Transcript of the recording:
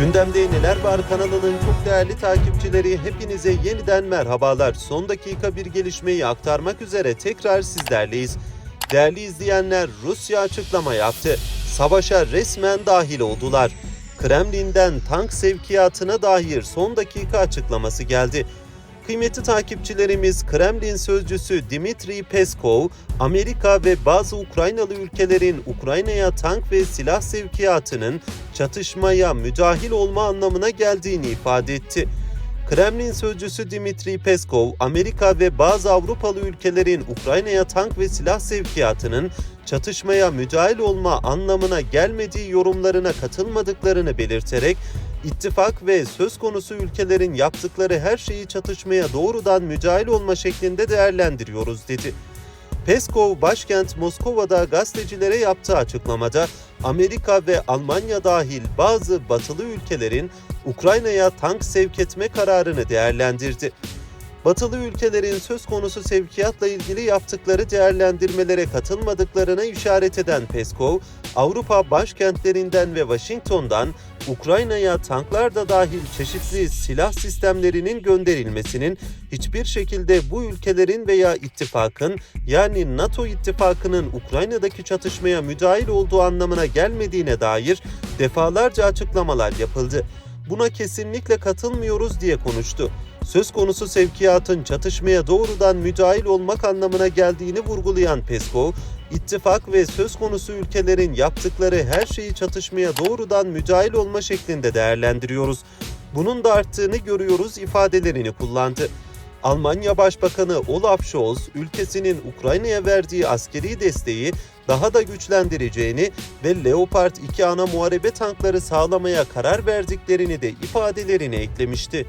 Gündemde Neler Var kanalının çok değerli takipçileri hepinize yeniden merhabalar. Son dakika bir gelişmeyi aktarmak üzere tekrar sizlerleyiz. Değerli izleyenler Rusya açıklama yaptı. Savaşa resmen dahil oldular. Kremlin'den tank sevkiyatına dair son dakika açıklaması geldi. Kıymetli takipçilerimiz Kremlin sözcüsü Dmitry Peskov, Amerika ve bazı Ukraynalı ülkelerin Ukrayna'ya tank ve silah sevkiyatının çatışmaya müdahil olma anlamına geldiğini ifade etti. Kremlin sözcüsü Dmitry Peskov, Amerika ve bazı Avrupalı ülkelerin Ukrayna'ya tank ve silah sevkiyatının çatışmaya müdahil olma anlamına gelmediği yorumlarına katılmadıklarını belirterek İttifak ve söz konusu ülkelerin yaptıkları her şeyi çatışmaya doğrudan müdahil olma şeklinde değerlendiriyoruz dedi. Peskov başkent Moskova'da gazetecilere yaptığı açıklamada Amerika ve Almanya dahil bazı batılı ülkelerin Ukrayna'ya tank sevk etme kararını değerlendirdi. Batılı ülkelerin söz konusu sevkiyatla ilgili yaptıkları değerlendirmelere katılmadıklarına işaret eden Peskov, Avrupa başkentlerinden ve Washington'dan Ukrayna'ya tanklar da dahil çeşitli silah sistemlerinin gönderilmesinin hiçbir şekilde bu ülkelerin veya ittifakın yani NATO ittifakının Ukrayna'daki çatışmaya müdahil olduğu anlamına gelmediğine dair defalarca açıklamalar yapıldı. Buna kesinlikle katılmıyoruz diye konuştu söz konusu sevkiyatın çatışmaya doğrudan müdahil olmak anlamına geldiğini vurgulayan Peskov, ittifak ve söz konusu ülkelerin yaptıkları her şeyi çatışmaya doğrudan müdahil olma şeklinde değerlendiriyoruz. Bunun da arttığını görüyoruz ifadelerini kullandı. Almanya Başbakanı Olaf Scholz, ülkesinin Ukrayna'ya verdiği askeri desteği daha da güçlendireceğini ve Leopard 2 ana muharebe tankları sağlamaya karar verdiklerini de ifadelerine eklemişti.